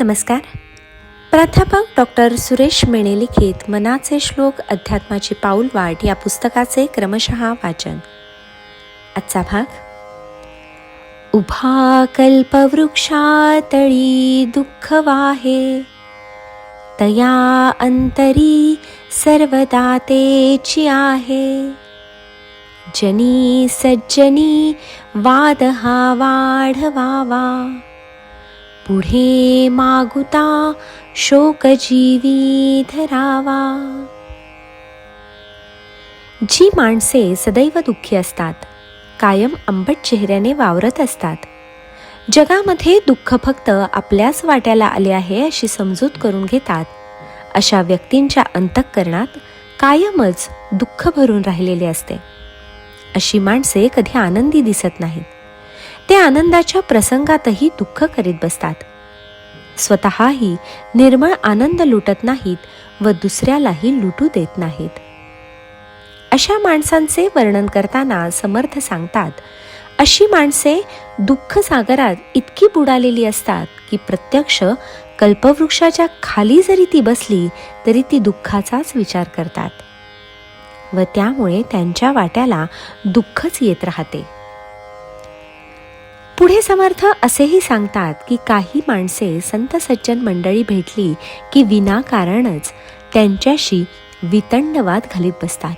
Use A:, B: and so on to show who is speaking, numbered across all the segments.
A: नमस्कार. प्राध्यापक डॉक्टर सुरेश मेणे लिखित मनाचे श्लोक अध्यात्माची पाऊल वाढ या पुस्तकाचे क्रमशः वाचन. आजचा भाग. उभा कल्पवृक्षातळी दुःख वाहे. तया अंतरी सर्वदातेची आहे. जनी सज्जनी वाद हा वाढवावा. पुढे मागुता शोकजीवी धरावा. जी माणसे सदैव दुःखी असतात कायम आंबट चेहऱ्याने वावरत असतात. जगामध्ये दुःख फक्त आपल्याच वाट्याला आले आहे अशी समजूत करून घेतात. अशा व्यक्तींच्या अंतःकरणात कायमच दुःख भरून राहिलेले असते. अशी माणसे कधी आनंदी दिसत नाहीत. ते आनंदाच्या प्रसंगातही दुःख करीत बसतात. स्वतःही निर्मळ आनंद लुटत नाहीत व दुसऱ्यालाही लुटू देत नाहीत. अशा माणसांचे वर्णन करताना समर्थ सांगतात अशी माणसे दुःख सागरात इतकी बुडालेली असतात की प्रत्यक्ष कल्पवृक्षाच्या खाली जरी ती बसली तरी ती दुःखाचाच विचार करतात व त्यामुळे त्यांच्या वाट्याला दुःखच येत राहते. पुढे समर्थ असेही सांगतात की काही माणसे संत सज्जन मंडळी भेटली की विनाकारणच त्यांच्याशी वितंडवाद घालीत बसतात.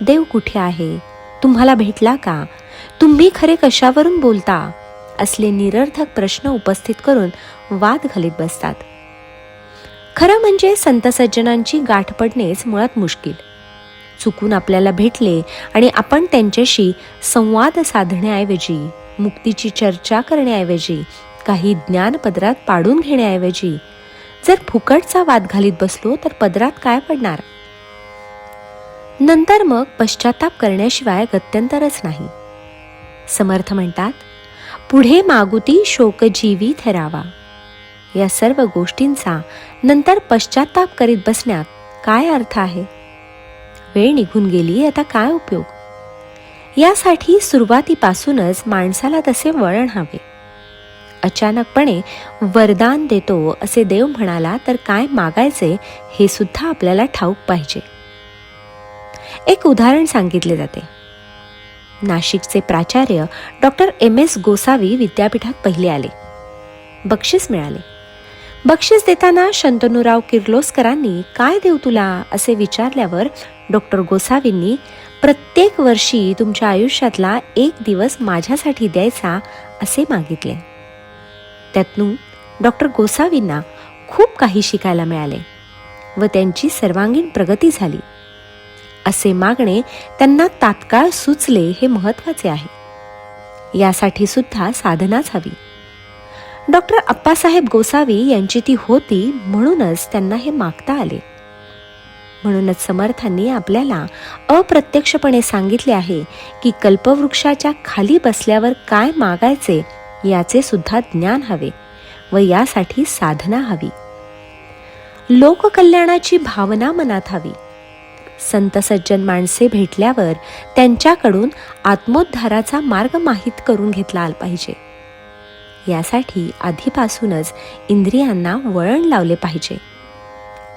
A: देव कुठे आहे? तुम्हाला भेटला का? तुम्ही खरे कशावरून बोलता? असले निरर्थक प्रश्न उपस्थित करून वाद घालीत बसतात. खरं म्हणजे संत सज्जनांची गाठ पडणेच मुळात मुश्किल. चुकून आपल्याला भेटले आणि आपण त्यांच्याशी संवाद साधण्याऐवजी मुक्तीची चर्चा करण्याऐवजी काही ज्ञान पदरात पाडून घेण्याऐवजी जर फुकटचा वाद घालीत बसलो तर पदरात काय पडणार? नंतर मग पश्चाताप करण्याशिवाय गत्यंतरच नाही. समर्थ म्हणतात पुढे मागुती शोकजीवी ठरावा. या सर्व गोष्टींचा नंतर पश्चाताप करीत बसण्यात काय अर्थ आहे? वेळ निघून गेली आता काय उपयोग? यासाठी सुरुवातीपासूनच माणसाला तसे वळण हवे. अचानकपणे वरदान देतो असे देव म्हणाला तर काय मागायचे हे सुद्धा आपल्याला ठाऊक पाहिजे. एक उदाहरण सांगितले जाते. नाशिकचे प्राचार्य डॉक्टर एम. एस. गोसावी विद्यापीठात पहिले आले. बक्षीस मिळाले. बक्षीस देताना शंतनुराव किर्लोस्करांनी काय देऊ तुला? असे विचारल्यावर डॉक्टर गोसावींनी प्रत्येक वर्षी तुमच्या आयुष्यातला एक दिवस माझ्यासाठी द्यायचा असे मागितले. त्यातून डॉक्टर गोसावींना खूप काही शिकायला मिळाले व त्यांची सर्वांगीण प्रगती झाली. असे मागणे त्यांना तात्काळ सुचले हे महत्त्वाचे आहे. यासाठी सुद्धा साधनाच हवी. डॉक्टर अप्पासाहेब गोसावी यांची ती होती म्हणूनच त्यांना हे मागता आले. म्हणूनच समर्थांनी आपल्याला अप्रत्यक्षपणे सांगितले आहे की कल्पवृक्षाच्या खाली बसल्यावर काय मागायचे याचे सुद्धा ज्ञान हवे व यासाठी साधना हवी. लोककल्याणाची भावना मनात हवी. संत सज्जन माणसे भेटल्यावर त्यांच्याकडून आत्मोद्धाराचा मार्ग माहीत करून घेतला आला पाहिजे. यासाठी आधीपासूनच इंद्रियांना वळण लावले पाहिजे.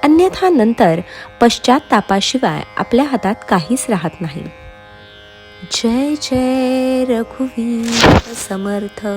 A: अन्यथा नंतर पश्चातापाशिवाय आपल्या हातात काहीच राहत नाही. जय जय रघुवीर समर्थ.